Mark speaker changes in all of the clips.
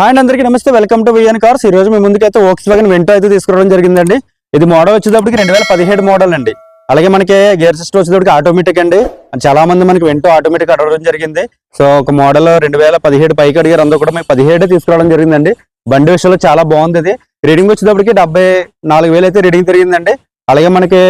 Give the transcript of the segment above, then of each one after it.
Speaker 1: Hi అందరికీ నమస్తే. Welcome to VN cars ఈ రోజు మీ ముందుకైతే ఓక్స్ వ్యాగన్ వెంటో అయితే తీసుకురావడం జరిగిందండి. ఇది మోడల్ వచ్చేటప్పటికి రెండు వేల పదిహేడు మోడల్ అండి. అలాగే మనకి గేర్ సిస్టమ్ వచ్చేటప్పటికి ఆటోమేటిక్ అండి. చాలా మంది మనకి వెంటో ఆటోమేటిక్ అడగడం జరిగింది. సో ఒక మోడల్ రెండు వేల పదిహేడు పైకి అడిగారు అందులో కూడా మేము పదిహేడు తీసుకురావడం జరిగిందండి. బండి విషయంలో చాలా బాగుంది ఇది. రీడింగ్ వచ్చేటప్పటికి డెబ్బై నాలుగు వేలు అయితే రీడింగ్ తిరిగిందండి. అలాగే మనకి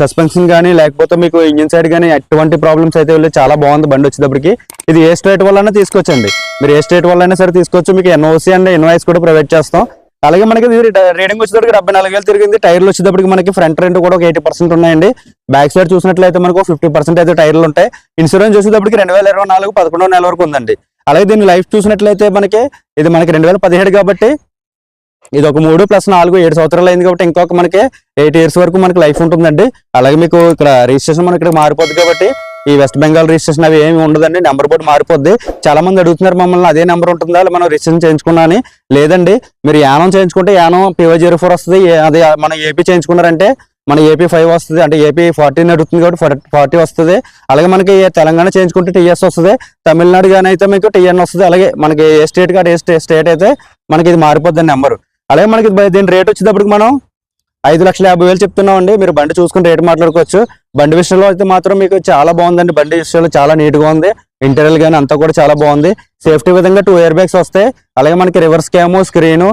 Speaker 1: సస్పెన్షన్ కానీ లేకపోతే మీకు ఇంజిన్ సైడ్ కానీ ఎటువంటి ప్రాబ్లమ్స్ అయితే వెళ్ళి చాలా బాగుంది బండి వచ్చేటప్పటికి. ఇది ఏ స్టేట్ వల్ల తీసుకొచ్చండి మీరు ఏ స్టేట్ వల్ల అయినా సరే తీసుకోవచ్చు. మీకు ఎన్ఓసి అండ్ ఇన్వాయిస్ కూడా ప్రొవైడ్ చేస్తాం. అలాగే మనకి ఇది రీడింగ్ వచ్చేటప్పటికి డెబ్బై నాలుగు వేలు తిరిగింది. టైర్లు వచ్చేటప్పటికి మనకి ఫ్రంట్ రెండు కూడా ఒక ఎయిటీ పర్సెంట్ ఉన్నాయండి. బ్యాక్ సైడ్ చూసినట్లయితే మనకు ఫిఫ్టీ పర్సెంట్ అయితే టైర్లు ఉంటాయి. ఇన్సూరెన్స్ చూసేటప్పటికి రెండు వేల ఇరవై నాలుగు పదకొండో నెల వరకు ఉందండి. అలాగే దీని లైఫ్ చూసినట్లయితే మనకి ఇది మనకి రెండు వేల పదిహేడు కాబట్టి ఇది ఒక మూడు ప్లస్ నాలుగు ఏడు సంవత్సరాలు అయింది కాబట్టి ఇంకొక మనకి ఎయిట్ ఇయర్స్ వరకు మనకి లైఫ్ ఉంటుందండి. అలాగే మీకు ఇక్కడ రిజిస్ట్రేషన్ మనకి ఇక్కడ మారిపోద్ది కాబట్టి ఈ వెస్ట్ బెంగాల్ రిజిస్ట్రేషన్ అవి ఏమి ఉండదండి. నెంబర్ బోర్డు మారిపోద్ది. చాలా మంది అడుగుతున్నారు మమ్మల్ని అదే నెంబర్ ఉంటుందా? మనం రిజిస్ట్రేషన్ చేయించుకున్నాని లేదండి. మీరు యానం చేయించుకుంటే యానం పివై జీరో ఫోర్ వస్తుంది. అది అదే మన ఏపీ చేయించుకున్నారంటే మన ఏపీ ఫైవ్ వస్తుంది. అంటే ఏపీ ఫార్టీ అడుగుతుంది కాబట్టి ఫార్టీ వస్తుంది. అలాగే మనకి తెలంగాణ చేయించుకుంటే టీఎస్ వస్తుంది. తమిళనాడు కానీ అయితే మీకు టీఎన్ వస్తుంది. అలాగే మనకి ఏ స్టేట్ కాదు ఏ స్టే- స్టేట్ అయితే మనకి ఇది మారిపోద్ది నెంబర్. అలాగే మనకి దీని రేట్ వచ్చేటప్పటికి మనం ఐదు లక్షల యాభై వేలు చెప్తున్నామండి. మీరు బండి చూసుకుని రేట్ మాట్లాడుకోవచ్చు. బండి విషయంలో అయితే మాత్రం మీకు చాలా బాగుందండి. బండి విషయంలో చాలా నీట్గా ఉంది. ఇంటీరియల్ కానీ అంతా కూడా చాలా బాగుంది. సేఫ్టీ విధంగా టూ ఇయర్ బ్యాగ్స్ వస్తాయి. అలాగే మనకి reverse cam screen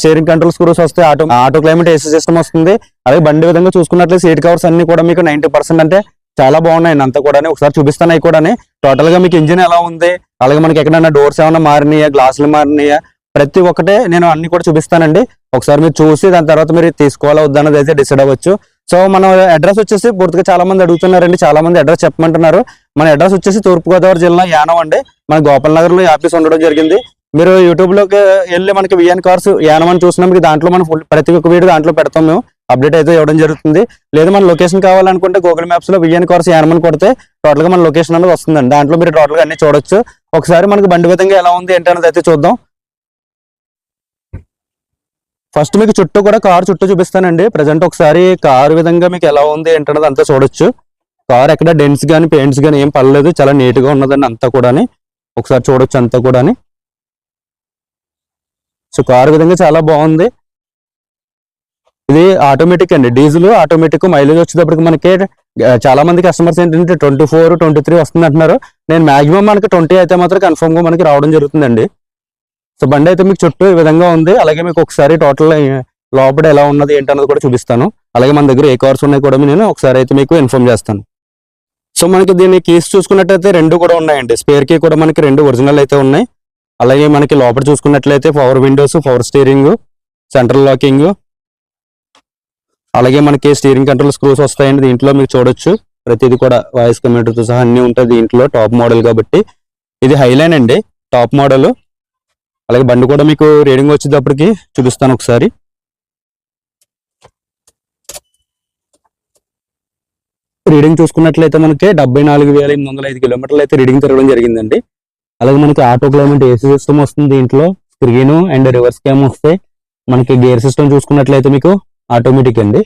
Speaker 1: steering control screws వస్తాయి. Auto auto climate AC system వస్తుంది. అలాగే బండి విధంగా చూసుకున్నట్లయితే సీట్ కవర్స్ అన్ని కూడా మీకు నైన్టీ పర్సెంట్ అంటే చాలా బాగున్నాయి అంతా కూడా ఒకసారి చూపిస్తాను అవి కూడా టోటల్గా మీకు ఇంజిన్ ఎలా ఉంది? అలాగే మనకి ఎక్కడైనా డోర్స్ ఏమైనా మారినాయా? గ్లాసులు మారినాయా? ప్రతి ఒక్కటే నేను అన్ని కూడా చూపిస్తానండి. ఒకసారి మీరు చూసి దాని తర్వాత మీరు తీసుకోవాలా వద్దన్నది అయితే డిసైడ్ అవ్వచ్చు. సో మన అడ్రస్ వచ్చేసి పూర్తిగా చాలా మంది అడుగుతున్నారండి. చాలా మంది అడ్రస్ చెప్పమంటున్నారు. మన అడ్రస్ వచ్చేసి తూర్పుగోదావరి జిల్లా యానం అండి. మన గోపాల్ నగర్లో ఆఫీస్ ఉండడం జరిగింది. మీరు యూట్యూబ్లోకి వెళ్ళి మనకి విఎన్ కార్స్ యానం అని చూసినా మీకు దాంట్లో మనం full- ప్రతి ఒక్క వీడియో దాంట్లో పెడతాం మేము. అప్డేట్ అయితే ఇవ్వడం జరుగుతుంది. లేదా మన లొకేషన్ కావాలనుకుంటే గూగుల్ మ్యాప్స్లో విఎన్ కార్స్ యానం అని కొడితే టోటల్గా మన లొకేషన్ అనేది వస్తుందండి. దాంట్లో మీరు టోటల్గా అన్ని చూడొచ్చు. ఒకసారి మనకి బండి విధంగా ఎలా ఉంది ఏంటి అనేది అయితే చూద్దాం. ఫస్ట్ మీకు చుట్టూ కూడా కార్ చుట్టూ చూపిస్తానండి. ప్రజెంట్ ఒకసారి కార్ విధంగా మీకు ఎలా ఉంది ఏంటన్నది అంతా చూడొచ్చు. కార్ ఎక్కడ డెన్స్ కానీ పెయింట్స్ కానీ ఏం పర్లేదు చాలా నీట్గా ఉన్నదండి అంతా కూడా ఒకసారి చూడొచ్చు అంతా కూడా సో కార్ విధంగా చాలా బాగుంది. ఇది ఆటోమేటిక్ అండి. డీజిల్ ఆటోమేటిక్ మైలేజ్ వచ్చేటప్పటికి మనకి చాలా మంది కస్టమర్స్ ఏంటంటే ట్వంటీ ఫోర్ ట్వంటీ త్రీ వస్తుంది అంటున్నారు నేను మాక్సిమం మనకి ట్వంటీ అయితే మాత్రం కన్ఫర్మ్గా మనకి రావడం జరుగుతుందండి. సో బండి అయితే మీకు చుట్టూ ఈ విధంగా ఉంది. అలాగే మీకు ఒకసారి టోటల్ లోపల ఎలా ఉన్నది ఏంటన్నది కూడా చూపిస్తాను. అలాగే మన దగ్గర ఏ కార్స్ ఉన్నాయి కూడా నేను ఒకసారి అయితే మీకు ఇన్ఫార్మ్ చేస్తాను. సో మనకి దీని కీస్ చూసుకున్నట్టయితే రెండు కూడా ఉన్నాయండి. స్పేర్ కీ కూడా మనకి రెండు ఒరిజినల్ అయితే ఉన్నాయి. అలాగే మనకి లోపల చూసుకున్నట్లయితే power windows power steering central locking. అలాగే మనకి స్టీరింగ్ కంట్రోల్ స్క్రూస్ వస్తాయండి. దీంట్లో మీకు చూడొచ్చు. ప్రతిదీ కూడా వాయిస్ కమ్యూనిటీతో సహా అన్ని ఉంటాయి దీంట్లో. టాప్ మోడల్ కాబట్టి. ఇది హైలైన్ అండి. Top model. అలాగే బండి కూడా మీకు రీడింగ్ వచ్చేటప్పటికి చూపిస్తాను ఒకసారి. రీడింగ్ చూసుకున్నట్లయితే మనకి డెబ్బై నాలుగు వేల ఎనిమిది వందల ఐదు కిలోమీటర్లు అయితే రీడింగ్ తిరగడం జరిగిందండి. అలాగే మనకి ఆటో క్లైమేట్ ఏసీ సిస్టమ్ వస్తుంది దీంట్లో స్క్రీన్ అండ్ రివర్స్ క్యామ్ వస్తాయి మనకి గేర్ సిస్టమ్ చూసుకున్నట్లయితే మీకు ఆటోమేటిక్ అండి.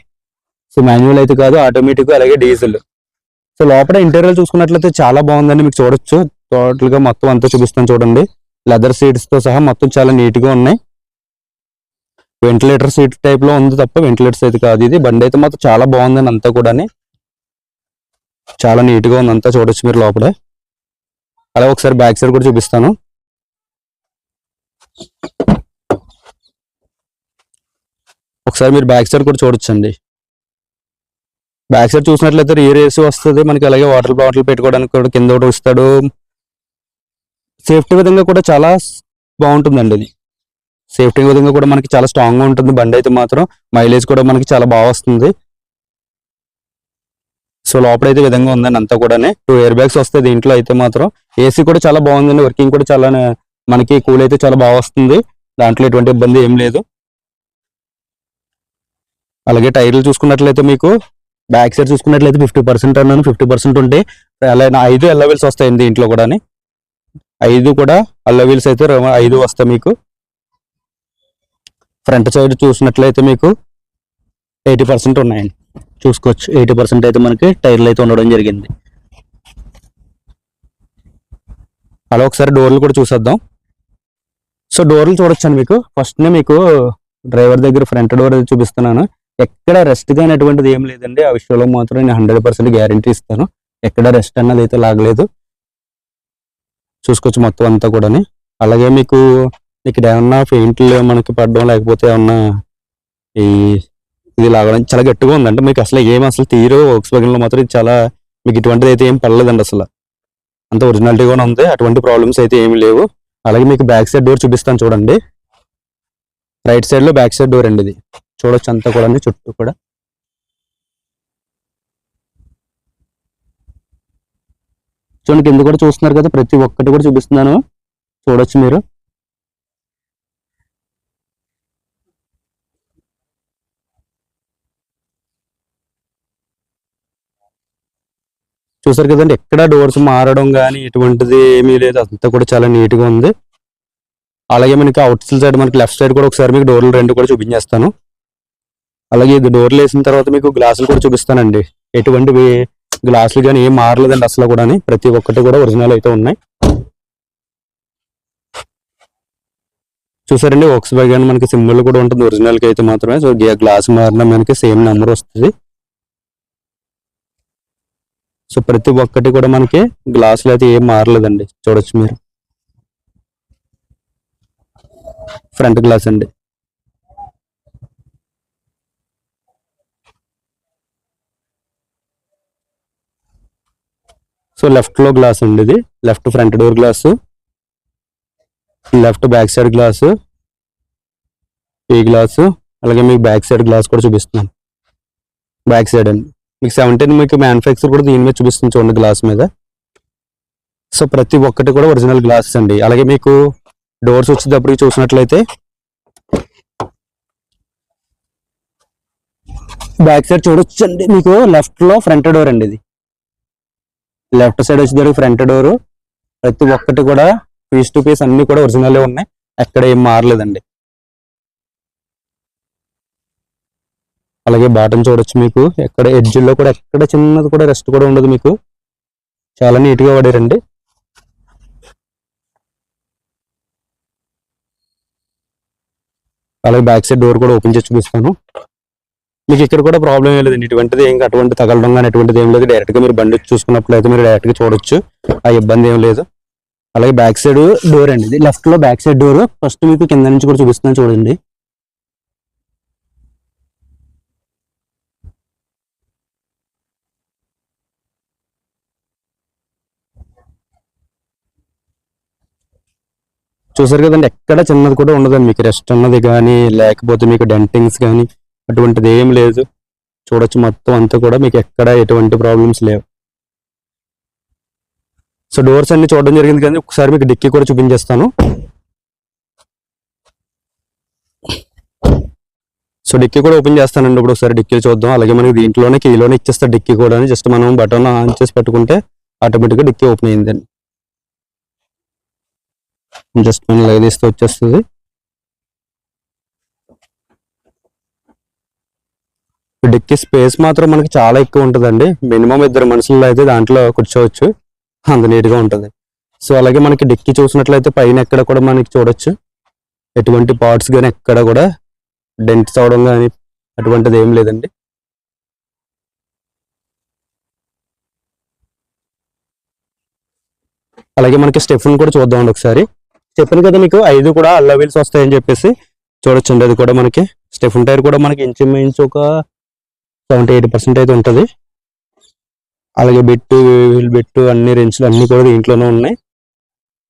Speaker 1: సో మాన్యువల్ అయితే కాదు ఆటోమేటిక్ అలాగే డీజిల్. సో లోపల ఇంటీరియర్ చూసుకున్నట్లయితే చాలా బాగుందండి మీకు చూడొచ్చు. టోటల్గా మొత్తం అంతా చూపిస్తాను చూడండి. లెదర్ సీట్స్తో సహా మొత్తం చాలా నీట్గా ఉన్నాయి. వెంటిలేటర్ సీట్ టైప్లో ఉంది తప్ప వెంటిలేటర్స్ అయితే కాదు ఇది. బండి అయితే మాత్రం చాలా బాగుందండి అంతా కూడా చాలా నీట్గా ఉంది అంతా చూడొచ్చు మీరు లోపల. అలా ఒకసారి బ్యాక్ సైడ్ కూడా చూపిస్తాను. ఒకసారి మీరు బ్యాక్ సైడ్ కూడా చూడొచ్చండి. బ్యాక్ సైడ్ చూసినట్లయితే రియర్ ఏసీ వస్తుంది. మనకి అలాగే వాటర్ బాటిల్ పెట్టుకోవడానికి కూడా కింద ఒకటి వస్తాడు సేఫ్టీ విధంగా కూడా చాలా బాగుంటుందండి ఇది సేఫ్టీ విధంగా కూడా మనకి చాలా స్ట్రాంగ్గా ఉంటుంది. బండి అయితే మాత్రం మైలేజ్ కూడా మనకి చాలా బాగా వస్తుంది. సో లోపలైతే విధంగా ఉందండి అంతా కూడా టూ ఇయర్ బ్యాగ్స్ వస్తాయి దీంట్లో అయితే మాత్రం. ఏసీ కూడా చాలా బాగుందండి. వర్కింగ్ కూడా చాలా మనకి కూల్ అయితే చాలా బాగా వస్తుంది. దాంట్లో ఎటువంటి ఇబ్బంది ఏం లేదు. అలాగే టైర్లు చూసుకున్నట్లయితే మీకు బ్యాక్ సైడ్ చూసుకున్నట్లయితే ఫిఫ్టీ పర్సెంట్ అన్నాను. ఫిఫ్టీ పర్సెంట్ ఉంటే అలాగే ఐదు ఎల్లవెల్స్ వస్తాయండి దీంట్లో కూడా ఐదు కూడా అల్లవీల్స్ అయితే ఐదు వస్తాయి మీకు. ఫ్రంట్ సైడ్ చూసినట్లయితే మీకు ఎయిటీ పర్సెంట్ ఉన్నాయండి. చూసుకోవచ్చు. ఎయిటీ పర్సెంట్ అయితే మనకి టైర్లు అయితే ఉండడం జరిగింది. అలా ఒకసారి డోర్లు కూడా చూసేద్దాం. సో డోర్లు చూడొచ్చండి మీకు. ఫస్ట్ మీకు డ్రైవర్ దగ్గర ఫ్రంట్ డోర్ చూపిస్తున్నాను. ఎక్కడ రెస్ట్ అయినటువంటిది ఏం లేదండి. ఆ విషయంలో మాత్రం నేను హండ్రెడ్ పర్సెంట్ గ్యారంటీ ఇస్తాను. ఎక్కడ రెస్ట్ అన్నది అయితే లాగలేదు. చూసుకోవచ్చు మొత్తం అంతా కూడాని. అలాగే మీకు ఇక్కడ ఏమన్నా పెయింట్లు మనకి పడడం లేకపోతే ఏమన్నా ఈ ఇది లాగడం చాలా గట్టిగా ఉందండి. మీకు అసలు ఏం అసలు తీరు వర్క్స్లో మాత్రం ఇది చాలా మీకు ఇటువంటిది అయితే ఏం పడలేదండి అసలు. అంత ఒరిజినాలిటీగానే ఉంది. అటువంటి ప్రాబ్లమ్స్ అయితే ఏమి లేవు. అలాగే మీకు బ్యాక్ సైడ్ డోర్ చూపిస్తాను చూడండి. రైట్ సైడ్లో బ్యాక్ సైడ్ డోర్ అండి ఇది. చూడొచ్చు అంతా కూడా చుట్టూ కూడా. చూడండి కింద కూడా చూస్తున్నారు కదా ప్రతి ఒక్కటి కూడా చూపిస్తున్నాను. చూడొచ్చు మీరు. చూసారు కదండి ఎక్కడ డోర్స్ మారడం కానీ ఎటువంటిది ఏమీ లేదు. అంతా కూడా చాలా నీట్గా ఉంది. అలాగే మనకి అవుట్ సైడ్ మనకి లెఫ్ట్ సైడ్ కూడా ఒకసారి మీకు డోర్లు రెండు కూడా చూపించేస్తాను. అలాగే ఇది డోర్లు వేసిన తర్వాత మీకు గ్లాసులు కూడా చూపిస్తానండి. ఎటువంటివి గ్లాసులు కానీ ఏం మారలేదండి అసలు కూడా ప్రతి ఒక్కటి కూడా ఒరిజినల్ అయితే ఉన్నాయి. చూసారండి ఒక్స్ వ్యాగన్ మనకి సింబల్ కూడా ఉంటుంది. ఒరిజినల్కి అయితే మాత్రమే. సో గ్లాస్ మారిన మనకి సేమ్ నెంబర్ వస్తుంది. సో ప్రతి ఒక్కటి కూడా మనకి గ్లాసులు అయితే ఏం మారలేదండి. చూడొచ్చు మీరు. ఫ్రంట్ గ్లాస్ అండి. సో లెఫ్ట్లో గ్లాస్ అండి ఇది left front door glass left back side glass ఈ గ్లాసు అలాగే మీకు బ్యాక్ సైడ్ గ్లాస్ కూడా చూపిస్తున్నాను. బ్యాక్ సైడ్ అండి. మీకు సెవెంటీన్ మీకు మ్యానుఫ్యాక్చర్ కూడా దీని మీద చూపిస్తుంది చూడండి గ్లాస్ మీద. సో ప్రతి ఒక్కటి కూడా ఒరిజినల్ గ్లాసెస్ అండి. అలాగే మీకు డోర్స్ వచ్చేటప్పటికి చూసినట్లయితే బ్యాక్ సైడ్ చూడొచ్చు అండి మీకు లెఫ్ట్లో ఫ్రంట్ డోర్ అండి ఇది. లెఫ్ట్ సైడ్ వచ్చేసరికి ఫ్రంట్ డోర్ ప్రతి ఒక్కటి కూడా పీస్ టు పీస్ అన్ని కూడా ఒరిజినల్ ఉన్నాయి. ఎక్కడ ఏం మారలేదండి. అలాగే బాటం చూడొచ్చు మీకు. ఎక్కడ ఎడ్జ్లో కూడా ఎక్కడ చిన్నది కూడా రెస్ట్ కూడా ఉండదు మీకు. చాలా నీట్గా వాడారండి. అలాగే బ్యాక్ సైడ్ డోర్ కూడా ఓపెన్ చేసి చూపిస్తాను. మీకు ఇక్కడ కూడా ప్రాబ్లం ఏం లేదండి. ఇటువంటిది ఏం అటువంటి తగలడం కానీ అటువంటిది ఏం లేదు. డైరెక్ట్గా మీరు బండి చూసుకున్నప్పుడు అయితే మీరు డైరెక్ట్గా చూడొచ్చు. ఆ ఇబ్బంది ఏం లేదు. అలాగే బ్యాక్ సైడ్ డోర్ అండి ఇది. లెఫ్ట్లో బ్యాక్ సైడ్ డోర్ ఫస్ట్ మీకు కింద నుంచి కూడా చూపిస్తున్నాను చూడండి. చూసారు కదండి ఎక్కడ చిన్నది కూడా ఉండదండి. మీకు రెస్ట్ అన్నది కానీ లేకపోతే మీకు డెంటింగ్స్ కానీ అటువంటిది ఏం లేదు. చూడొచ్చు మొత్తం అంతా కూడా మీకు ఎక్కడ ఎటువంటి ప్రాబ్లమ్స్ లేవు. సో డోర్స్ అన్ని చూడడం జరిగింది కానీ ఒకసారి మీకు డిక్కీ కూడా చూపించేస్తాను. సో డిక్కీ కూడా ఓపెన్ చేస్తానండి. ఇప్పుడు ఒకసారి డిక్కీ చూద్దాం. అలాగే మనకి దీంట్లోనే కీలోనే ఇచ్చేస్తా డిక్కీ కూడా జస్ట్ మనం బటన్ ఆన్ చేసి పెట్టుకుంటే ఆటోమేటిక్గా డిక్కీ ఓపెన్ అయిందండి. జస్ట్ మనం లైదిస్తే వచ్చేస్తుంది. డిక్కీ స్పేస్ మాత్రం మనకి చాలా ఎక్కువ ఉంటుందండి. మినిమం ఇద్దరు మనుషుల్లో అయితే దాంట్లో కూర్చోవచ్చు. అంత నీట్గా ఉంటుంది. సో అలాగే మనకి డిక్కీ చూసినట్లయితే పైన ఎక్కడ కూడా మనకి చూడొచ్చు. ఎటువంటి పార్ట్స్ కానీ ఎక్కడ కూడా డెంట్స్ అవడం కానీ అటువంటిది ఏం లేదండి. అలాగే మనకి స్టెఫన్ కూడా చూద్దామండి ఒకసారి. చెప్పాను కదా మీకు ఐదు కూడా అల్ల వీల్స్ వస్తాయని చెప్పేసి. చూడొచ్చండి అది కూడా మనకి. స్టెఫన్ టైర్ కూడా మనకి ఇంచుమించు ఒక సెవెంటీ ఎయిటీ పర్సెంట్ అయితే ఉంటుంది. అలాగే బెట్టు వీల్ బెట్టు అన్ని రెంచ్లు అన్ని కూడా దీంట్లోనే ఉన్నాయి.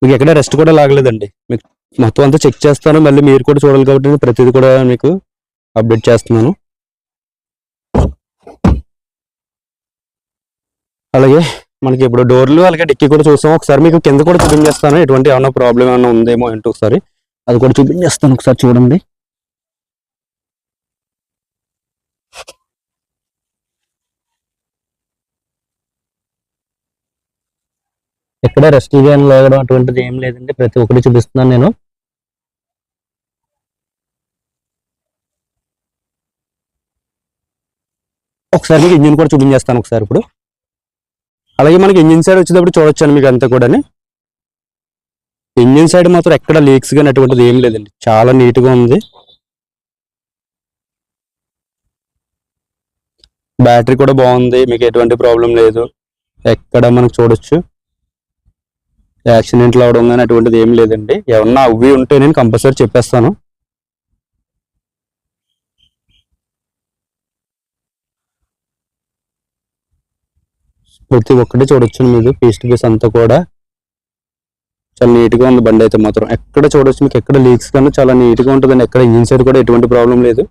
Speaker 1: మీకు ఎక్కడ రెస్ట్ కూడా లాగలేదండి. మీకు మొత్తం అంతా చెక్ చేస్తాను. మళ్ళీ మీరు కూడా చూడాలి కాబట్టి ప్రతిదీ కూడా మీకు అప్డేట్ చేస్తున్నాను. అలాగే మనకి ఇప్పుడు డోర్లు అలాగే డిక్కీ కూడా చూస్తాం ఒకసారి మీకు కింద కూడా చూపించేస్తాను. ఎటువంటి ఏమైనా ప్రాబ్లం ఏమైనా ఉందేమో ఏంటో ఒకసారి. అది కూడా చూపించేస్తాను ఒకసారి చూడండి. ఎక్కడ రెస్ట్ కానీ లేవడం అటువంటిది ఏం లేదండి. ప్రతి ఒక్కటి చూపిస్తున్నాను నేను. ఒకసారి మీకు ఇంజిన్ కూడా చూపించేస్తాను ఒకసారి ఇప్పుడు. అలాగే మనకి ఇంజిన్ సైడ్ వచ్చేటప్పుడు చూడొచ్చాను మీకు అంతా కూడా ఇంజిన్ సైడ్ మాత్రం ఎక్కడ లీక్స్ కానీ అటువంటిది ఏం లేదండి. చాలా నీట్గా ఉంది. బ్యాటరీ కూడా బాగుంది. మీకు ఎటువంటి ప్రాబ్లం లేదు. ఎక్కడ మనకు చూడొచ్చు. యాక్సిడెంట్లు అవడం కానీ అటువంటిది ఏం లేదండి. ఏమన్నా అవి ఉంటే నేను కంపల్సరీ చెప్పేస్తాను. ప్రతి ఒక్కటి చూడొచ్చు మీరు పీస్ టు పీస్ అంతా కూడా. చాలా నీట్గా ఉంది బండి అయితే మాత్రం. ఎక్కడ చూడొచ్చు మీకు ఎక్కడ లీక్స్ కానీ చాలా నీట్గా ఉంటుందండి. ఎక్కడ ఇంజిన్ సైడ్ కూడా ఎటువంటి ప్రాబ్లం లేదు.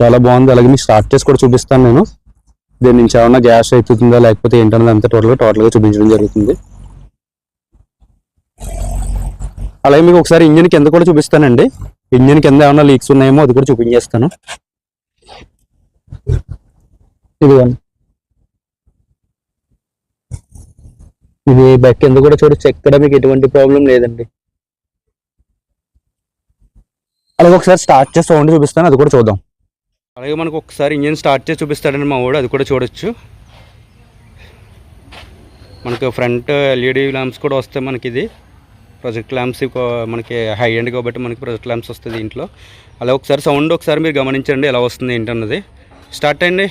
Speaker 1: చాలా బాగుంది. అలాగే మీకు స్టార్ట్ చేసి కూడా చూపిస్తాను నేను. దీని నుంచి ఏమన్నా గ్యాస్ అవుతుందా లేకపోతే ఏంటన్నది అంతా టోటల్గా టోటల్గా చూపించడం జరుగుతుంది. అలాగే మీకు ఒకసారి ఇంజిన్ కింద కూడా చూపిస్తానండి. ఇంజిన్ కింద ఏమైనా లీక్స్ ఉన్నాయేమో అది కూడా చూపించేస్తాను. ఇది ఇది బైక్ కింద కూడా చూడొచ్చు. ఎక్కడ మీకు ఎటువంటి ప్రాబ్లం లేదండి. అలాగే ఒకసారి స్టార్ట్ చేసి సౌండ్ చూపిస్తాను. అది కూడా చూద్దాం. అలాగే మనకు ఒకసారి ఇంజిన్ స్టార్ట్ చేసి చూపిస్తాడండి మా వాడు. అది కూడా చూడొచ్చు. మనకు ఫ్రంట్ ఎల్ఈడి ల్యాంప్స్ కూడా వస్తాయి మనకి ఇది. ప్రొజెక్ట్ ల్యాంప్స్ మనకి హై ఎండ్ కాబట్టి మనకి ప్రొజెక్ట్ ల్యాంప్స్ వస్తుంది ఇంట్లో అలా ఒకసారి సౌండ్ ఒకసారి మీరు గమనించండి ఎలా వస్తుంది ఏంటన్నది. స్టార్ట్ అయ్యండి.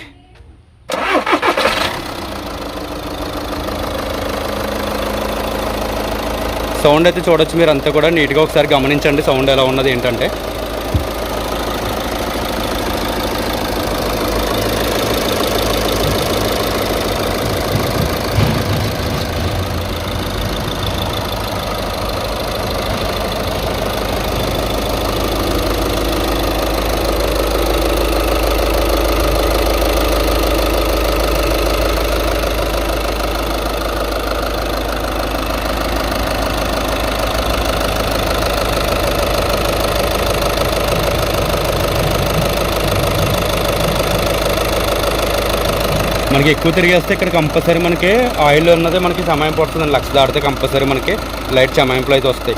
Speaker 1: సౌండ్ అయితే చూడొచ్చు మీరు అంతా కూడా. నీట్గా ఒకసారి గమనించండి సౌండ్ ఎలా ఉన్నది ఏంటంటే. మనకి ఎక్కువ తిరిగేస్తే ఇక్కడ కంపల్సరీ మనకి ఆయిల్ ఉన్నది మనకి సమయం పడుతుంది లక్ష దాటితే కంపల్సరీ మనకి లైట్ చమాయింపులు అయితే వస్తాయి.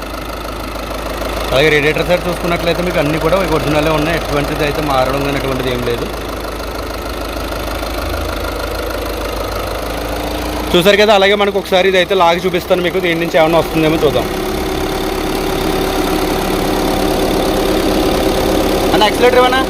Speaker 1: అలాగే రేడియేటర్ సైడ్ చూసుకున్నట్లయితే మీకు అన్నీ కూడా ఒరిజినలే ఉన్నాయి. ఎటువంటిది అయితే మారడం కానీ అటువంటిది ఏం లేదు. చూసారు కదా అలాగే మనకు ఒకసారి ఇది అయితే లాగి చూపిస్తాను మీకు. దీని నుంచి ఏమైనా వస్తుందేమో చూద్దాం. అన్న యాక్సిలేటర్ ఏమన్నా?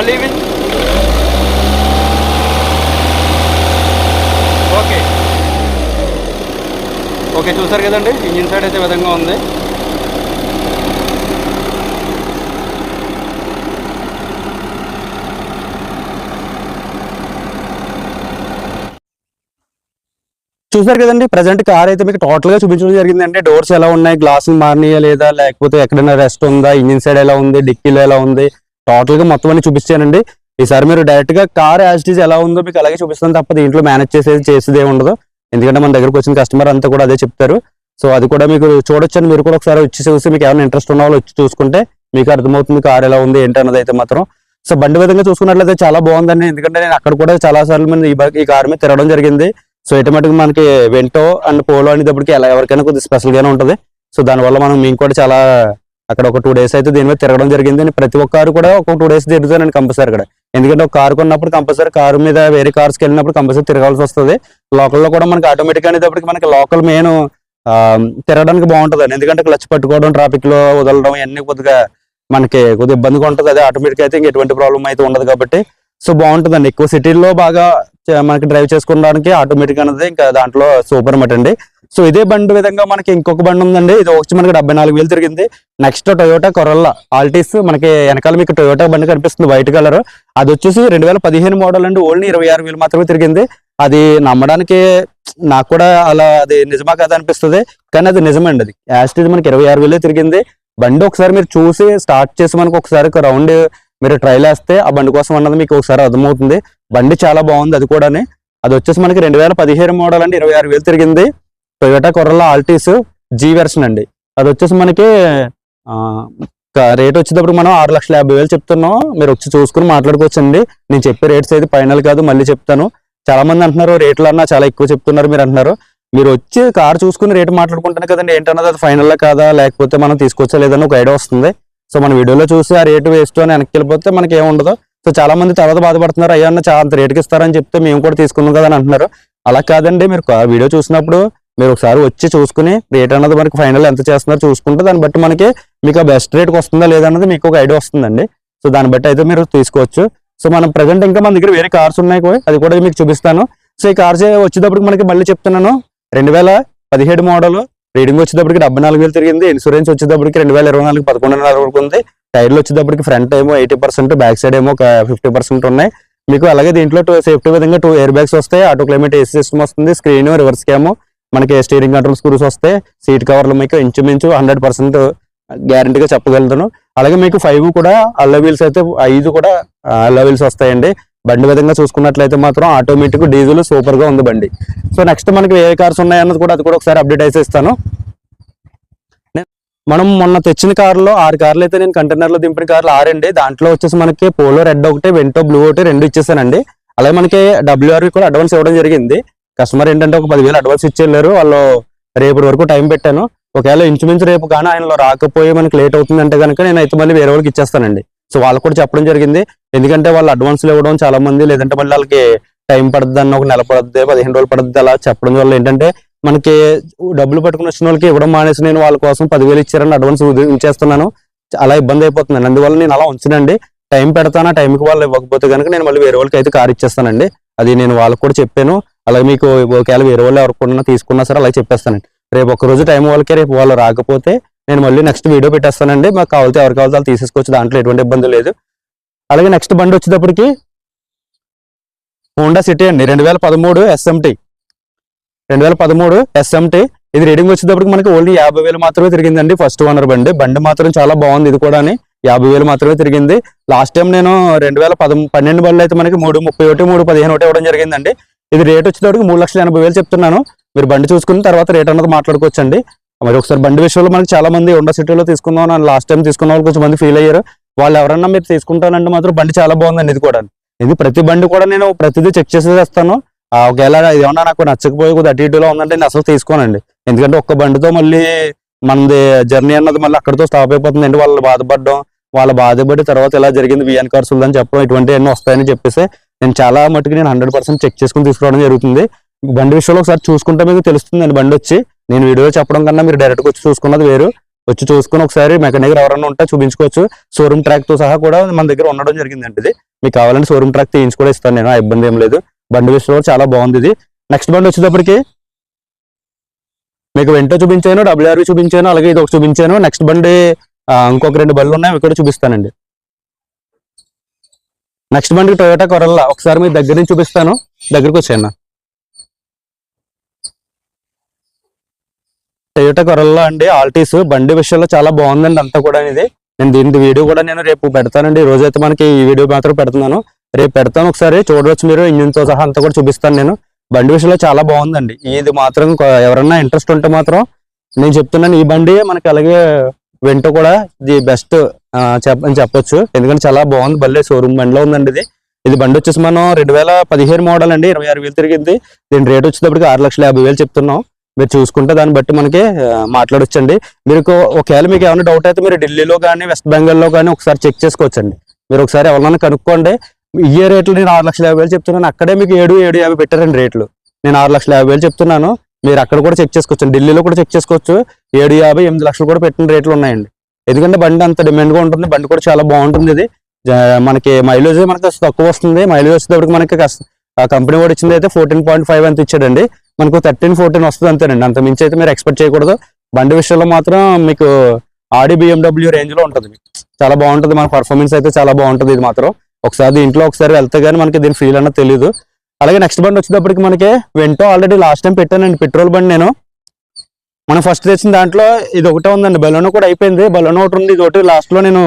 Speaker 1: మళ్ళీ ఓకే. ఓకే చూసారు కదండి? ఇంజిన్ సైడ్ అయితే విధంగా ఉంది. చూసారు కదండి ప్రజెంట్ కార్ అయితే మీకు టోటల్గా చూపించడం జరిగింది అంటే డోర్స్ ఎలా ఉన్నాయి? గ్లాస్ మారినాయా లేదా? లేకపోతే ఎక్కడైనా రెస్ట్ ఉందా? ఇంజిన్ సైడ్ ఎలా ఉంది? డిక్కీలో ఎలా ఉంది? టోటల్గా మొత్తం అన్ని చూపించానండి ఈసారి మీరు డైరెక్ట్గా కార్ యాజిటీస్ ఎలా ఉందో మీకు అలాగే చూపిస్తాను తప్ప దీంట్లో మేనేజ్ చేసేది చేసేదే ఉండదు. ఎందుకంటే మన దగ్గరకు వచ్చిన కస్టమర్ అంతా కూడా అదే చెప్తారు. సో అది కూడా మీకు చూడొచ్చని మీరు కూడా ఒకసారి వచ్చి చూసి మీకు ఏమైనా ఇంట్రెస్ట్ ఉన్న వాళ్ళు వచ్చి చూసుకుంటే మీకు అర్థమవుతుంది కార్ ఎలా ఉంది ఏంటన్నది అయితే మాత్రం. సో బండి విధంగా చూసుకున్నట్లయితే చాలా బాగుందండి. ఎందుకంటే నేను అక్కడ కూడా చాలా సార్లు ఈ కార్ మీద తిరగడం జరిగింది. సో ఆటోమేటిక్ మనకి వెంటో అండ్ పోలో అనేటప్పటికి ఎలా ఎవరికైనా కొద్దిగా స్పెషల్గానే ఉంటుంది. సో దానివల్ల మనం మేము కూడా చాలా అక్కడ ఒక టూ డేస్ అయితే దీని మీద తిరగడం జరిగింది. నేను ప్రతి ఒక్క కారు కూడా ఒక టూ డేస్ తిరుగుతానండి కంపల్సరీ అక్కడ. ఎందుకంటే ఒక కారు కొన్నప్పుడు కంపల్సరీ కారు మీద వేరే కార్స్కి వెళ్ళినప్పుడు కంపల్సరీ తిరగాల్సి వస్తుంది. లోకల్లో కూడా మనకి ఆటోమేటిక్ అనేటప్పటికి మనకి లోకల్ మెయిన్ తిరగడానికి బాగుంటుంది ఎందుకంటే క్లచ్ పట్టుకోవడం ట్రాఫిక్లో వదలడం ఇవన్నీ కొద్దిగా మనకి కొద్దిగా ఇబ్బందిగా ఉంటుంది. అదే ఆటోమేటిక్ అయితే ఇంక ఎటువంటి ప్రాబ్లం అయితే ఉండదు కాబట్టి. సో బాగుంటుందండి. ఎక్కువ సిటీల్లో బాగా మనకి డ్రైవ్ చేసుకోవడానికి ఆటోమేటిక్ అనేది ఇంకా దాంట్లో సూపర్ మటండి. అండి సో ఇదే బండి విధంగా మనకి ఇంకొక బండి ఉందండి. ఇది వచ్చి మనకి డెబ్బై నాలుగు వేలు తిరిగింది. నెక్స్ట్ టొయోటా కొరల్లా ఆల్టీస్ మనకి వెనకాల మీకు టొయోటా బండి కనిపిస్తుంది వైట్ కలర్. అది వచ్చేసి రెండు వేల పదిహేను మోడల్ అండి. ఓన్లీ ఇరవై ఆరు వేలు మాత్రమే తిరిగింది. అది నమ్మడానికి నాకు కూడా అలా అది నిజమా కదా అనిపిస్తుంది. కానీ అది నిజమండి అది. యాస్టేజ్ మనకి ఇరవై ఆరు వేలే తిరిగింది. బండి ఒకసారి మీరు చూసి స్టార్ట్ చేసి మనకు ఒకసారి ఒక రౌండ్ మీరు ట్రైల్ వేస్తే ఆ బండి కోసం అన్నది మీకు ఒకసారి అర్థమవుతుంది. బండి చాలా బాగుంది అది కూడానే. అది వచ్చేసి మనకి రెండు వేల పదిహేను మోడల్ అండి. ఇరవై ఆరు వేలు తిరిగింది. Toyota Corolla Altis G version అండి. అది వచ్చేసి మనకి రేట్ వచ్చేటప్పుడు మనం ఆరు లక్షల యాభై వేలు చెప్తున్నాం. మీరు వచ్చి చూసుకుని మాట్లాడుకోవచ్చండి. నేను చెప్పే రేట్స్ అయితే ఫైనల్ కాదు మళ్ళీ చెప్తాను. చాలా మంది అంటున్నారు రేట్లు అన్నా చాలా ఎక్కువ చెప్తున్నారు మీరు అంటున్నారు. మీరు వచ్చి కార్ చూసుకుని రేటు మాట్లాడుకుంటాను కదండి ఏంటన్నది అది ఫైనల్లా కాదా? లేకపోతే మనం తీసుకొచ్చా లేదని ఒక ఐడియా వస్తుంది. సో మన వీడియోలో చూసి ఆ రేటు వేస్ట్ అని వెనక్కి వెళ్ళిపోతే మనకి ఏముండదు సో చాలా మంది తర్వాత బాధపడుతున్నారు అయ్యా అన్న చాలా అంత రేటుకి ఇస్తారని చెప్తే మేము కూడా తీసుకున్నాం కదా అని అంటున్నారు. అలా కాదండి మీరు వీడియో చూసినప్పుడు మీరు ఒకసారి వచ్చి చూసుకుని రేట్ అన్నది మనకి ఫైనల్ ఎంత చేస్తున్నారో చూసుకుంటే దాన్ని బట్టి మనకి మీకు ఆ బెస్ట్ రేట్కి వస్తుందా లేదన్నది మీకు ఒక ఐడియా వస్తుందండి. సో దాన్ని బట్టి అయితే మీరు తీసుకోవచ్చు. సో మనం ప్రజెంట్ ఇంకా మన దగ్గర వేరే కార్స్ ఉన్నాయి అది కూడా మీకు చూపిస్తాను. సో ఈ కార్స్ వచ్చేటప్పటికి మనకి మళ్ళీ చెప్తున్నాను. రెండు వేల పదిహేడు మోడల్ రీడింగ్ వచ్చేటప్పటికి డెబ్బై నాలుగు వేలు తిరిగింది. ఇన్సూరెన్స్ వచ్చేటప్పటికి రెండు వేల ఇరవై నాలుగు పదకొండున్నర వరకు ఉంది. టైర్లు వచ్చేటప్పటికి ఫ్రంట్ ఏమో ఎయిటీ పర్సెంట్ బ్యాక్ సైడ్ ఏమో ఒక ఫిఫ్టీ పర్సెంట్ ఉన్నాయి. మీకు అలాగే దీంట్లో టూ సేఫ్టీ విధంగా టూ ఎయిర్ బ్యాగ్స్ వస్తాయి ఆటో క్లైమేట్ ఏసీ సిస్టమ్ వస్తుంది. స్క్రీన్ రివర్స్ క్యామ్ మనకి స్టీరింగ్ కంట్రోల్ స్క్రూస్ వస్తే సీట్ కవర్లు మీకు ఇంచుమించు హండ్రెడ్ పర్సెంట్ గ్యారంటీగా చెప్పగలుగుతాను. అలాగే మీకు ఫైవ్ కూడా అల్ల వీల్స్ అయితే ఐదు కూడా అల్ల వీల్స్ వస్తాయండి. బండి విధంగా చూసుకున్నట్లయితే మాత్రం ఆటోమేటిక్ డీజిల్ సూపర్గా ఉంది బండి. సో నెక్స్ట్ మనకి ఏ కార్స్ ఉన్నాయన్నది కూడా అది కూడా ఒకసారి అప్డేట్ అయితే ఇస్తాను. మనం మొన్న తెచ్చిన కార్లో ఆరు కార్లు అయితే నేను కంటైనర్లో దింపిన కార్లు ఆరండి. దాంట్లో వచ్చేసి మనకి పోలో రెడ్ ఒకటి వెంటో బ్లూ ఒకటి రెండు ఇచ్చేసానండి. అలాగే మనకి డబ్ల్యూఆర్వి కూడా అడ్వాన్స్ ఇవ్వడం జరిగింది. కస్టమర్ ఏంటంటే ఒక పదివేలు అడ్వాన్స్ ఇచ్చేళ్ళారు. వాళ్ళు రేపటి వరకు టైం పెట్టాను. ఒకవేళ ఇంచుమించు రేపు కానీ ఆయనలో రాకపోయి మనకి లేట్ అవుతుందంటే కనుక నేను అయితే మళ్ళీ వేరే వాళ్ళకి ఇచ్చేస్తానండి. సో వాళ్ళకి కూడా చెప్పడం జరిగింది. ఎందుకంటే వాళ్ళు అడ్వాన్స్లు ఇవ్వడం చాలా మంది లేదంటే మళ్ళీ వాళ్ళకి టైం పడుతుంది అన్న ఒక నెల పడుతుంది పదిహేను రోజులు పడుతుంది అలా చెప్పడం వల్ల ఏంటంటే మనకి డబ్బులు పట్టుకుని వచ్చిన వాళ్ళకి ఇవ్వడం మానేసి నేను వాళ్ళ కోసం పదివేలు ఇచ్చారని అడ్వాన్స్ ఉంచేస్తున్నాను. అలా ఇబ్బంది అయిపోతుందండి. అందువల్ల నేను అలా ఉంచనండి. టైం పెడతానా టైంకి వాళ్ళు ఇవ్వకపోతే కనుక నేను మళ్ళీ వేరే వాళ్ళకి అయితే కార్ ఇచ్చేస్తానండి. అది నేను వాళ్ళకి కూడా చెప్పాను. అలాగే మీకు ఒకవేళ వేరే వాళ్ళు ఎవరికన్నా తీసుకున్నా సరే అలాగే చెప్పేస్తానండి రేపు ఒక రోజు టైం వాళ్ళకి రేపు వాళ్ళు రాకపోతే నేను మళ్ళీ నెక్స్ట్ వీడియో పెట్టేస్తానండి. మాకు కావాల్సితే ఎవరు కావాల్సి వాళ్ళు తీసేసుకోవచ్చు. దాంట్లో ఎటువంటి ఇబ్బంది లేదు. అలాగే నెక్స్ట్ బండి వచ్చేటప్పటికి హోండా సిటీ అండి. రెండు వేల పదమూడు ఎస్ఎంటీ రెండు వేల పదమూడు ఎస్ఎంటీ ఇది రీడింగ్ వచ్చేటప్పటికి మనకి ఓన్లీ యాభై వేలు మాత్రమే తిరిగిందండి. ఫస్ట్ ఓనర్ బండి. బండి మాత్రం చాలా బాగుంది. ఇది కూడా యాభై వేలు మాత్రమే తిరిగింది. లాస్ట్ టైం నేను రెండు వేల పద పన్నెండు బండ్లు అయితే మనకి మూడు ముప్పై ఒకటి మూడు పదిహేను ఒకటి ఇవ్వడం జరిగిందండి. ఇది రేట్ వచ్చేటప్పటికి మూడు లక్షల ఎనభై వేలు చెప్తున్నాను. మీరు బండి చూసుకున్న తర్వాత రేట్ అన్నది మాట్లాడుకోవచ్చండి. మరి ఒకసారి బండి విషయంలో మనకి చాలా మంది ఉండ సిటీలో తీసుకుందాం అని లాస్ట్ టైం తీసుకున్న వాళ్ళు కొంచెం మంది ఫీల్ అయ్యారు. వాళ్ళు ఎవరన్నా మీరు తీసుకుంటానంటే మాత్రం బండి చాలా బాగుందండి ఇది కూడా ఇది ప్రతి బండి కూడా నేను ప్రతిదీ చెక్ చేసి వేస్తాను. ఒకవేళ ఏమన్నా నాకు నచ్చకపోయి కొద్దిగా అటు ఇటులో ఉందంటే నేను అసలు తీసుకోనండి. ఎందుకంటే ఒక్క బండితో మళ్ళీ మనది జర్నీ అన్నది మళ్ళీ అక్కడితో స్టాప్ అయిపోతుందండి. వాళ్ళు బాధపడడం వాళ్ళ బాధపడి తర్వాత ఇలా జరిగింది విఎన్ కార్సులు అని చెప్పడం ఇటువంటి అన్నీ వస్తాయని చెప్పేసి నేను చాలా మటుకు నేను హండ్రెడ్ పర్సెంట్ చెక్ చేసుకుని తీసుకురావడం జరుగుతుంది. బండి విషయంలో ఒకసారి చూసుకుంటే మీకు తెలుస్తుందండి బండి వచ్చి. నేను వీడియో చెప్పడం కన్నా మీరు డైరెక్ట్గా వచ్చి చూసుకున్నది వేరు. వచ్చి చూసుకుని ఒకసారి మెకానిక్ ఎవరైనా ఉంటే చూపించుకోవచ్చు. షోరూమ్ ట్రాక్తో సహా కూడా మన దగ్గర ఉండడం జరిగిందండి ఇది. మీకు కావాలంటే షోరూమ్ ట్రాక్ తీయించి కూడా ఇస్తాను నేను ఆ ఇబ్బంది ఏం లేదు. బండి విషయంలో చాలా బాగుంది ఇది. నెక్స్ట్ బండి వచ్చేటప్పటికి మీకు వెంటో చూపించాను డబ్ల్యూఆర్వి చూపించాను అలాగే ఇది ఒక చూపించాను. నెక్స్ట్ బండి ఇంకొక రెండు బళ్ళు ఉన్నాయి ఇక్కడ చూపిస్తానండి. నెక్స్ట్ బండి టొయోటా కొరల్లా ఒకసారి మీ దగ్గర నుంచి చూపిస్తాను. దగ్గరకు వచ్చాను టొయోటా కొరల్లా అండి ఆల్టీస్ బండి విషయంలో చాలా బాగుందండి అంతా కూడా ఇది నేను దీని వీడియో కూడా నేను రేపు పెడతానండి. ఈ రోజైతే అయితే మనకి ఈ వీడియో మాత్రం పెడుతున్నాను. రేపు పెడతాను ఒకసారి. చూడవచ్చు మీరు. ఇంజిన్తో సహా అంతా కూడా చూపిస్తాను నేను. బండి విషయంలో చాలా బాగుందండి. ఇది మాత్రం ఎవరన్నా ఇంట్రెస్ట్ ఉంటే మాత్రం నేను చెప్తున్నాను. ఈ బండి మనకి అలాగే వెంట కూడా ది బెస్ట్ చెప్ప అని చెప్పొచ్చు. ఎందుకంటే చాలా బాగుంది భలే షోరూమ్ బండిలో ఉందండి ఇది. ఇది బండి వచ్చేసి మనం రెండు వేల పదిహేను మోడల్ అండి ఇరవై ఆరు వేలు తిరిగింది. దీని రేట్ వచ్చేటప్పటికి ఆరు లక్షల యాభై వేలు చెప్తున్నాం. మీరు చూసుకుంటే దాన్ని బట్టి మనకి మాట్లాడొచ్చండి. మీరు ఒకవేళ మీకు ఏమైనా డౌట్ అయితే మీరు ఢిల్లీలో కానీ వెస్ట్ బెంగాల్లో కానీ ఒకసారి చెక్ చేసుకోవచ్చండి. మీరు ఒకసారి ఎవరినైనా కనుక్కోండి. ఇయ్యే రేట్లు నేను ఆరు లక్షల యాభై వేలు చెప్తున్నాను. అక్కడే మీకు ఏడు ఏడు యాభై పెట్టారండి రేట్లు. నేను ఆరు లక్షల యాభై వేలు చెప్తున్నాను. మీరు అక్కడ కూడా చెక్ చేసుకోవచ్చు. ఢిల్లీలో కూడా చెక్ చేసుకోవచ్చు. ఏడు యాభై ఎనిమిది లక్షలు కూడా పెట్టిన రేట్లు ఉన్నాయండి. ఎందుకంటే బండి అంత డిమాండ్గా ఉంటుంది. బండి కూడా చాలా బాగుంటుంది ఇది. మనకి మైలేజ్ మనకి తక్కువ వస్తుంది. మైలేజ్ వచ్చేటప్పటికి మనకి కాస్త కంపెనీ కూడా ఇచ్చింది అయితే ఫోర్టీన్ పాయింట్ ఫైవ్ అంత ఇచ్చాడండి. మనకు థర్టీన్ ఫోర్టీన్ వస్తుంది అంతేనండి. అంత మించి అయితే మీరు ఎక్స్పెక్ట్ చేయకూడదు. బండి విషయంలో మాత్రం మీకు ఆడి బిఎండబ్ల్యూ రేంజ్లో ఉంటుంది. మీకు. చాలా బాగుంటుంది. మన పర్ఫార్మెన్స్ అయితే చాలా బాగుంటుంది ఇది మాత్రం. ఒకసారి దీంట్లో ఒకసారి వెళ్తే కానీ మనకి దీని ఫీల్ అన్నది తెలియదు అలాగే నెక్స్ట్ బండి వచ్చేటప్పటికి మనకి వెంటో ఆల్రెడీ లాస్ట్ టైం పెట్టానండి. పెట్రోల్ బండి నేను. మనం ఫస్ట్ తెచ్చిన దాంట్లో ఇది ఒకటే ఉందండి. బెలూన్ కూడా అయిపోయింది. బలోనో ఒకటి ఉంది. ఇది ఒకటి లాస్ట్లో నేను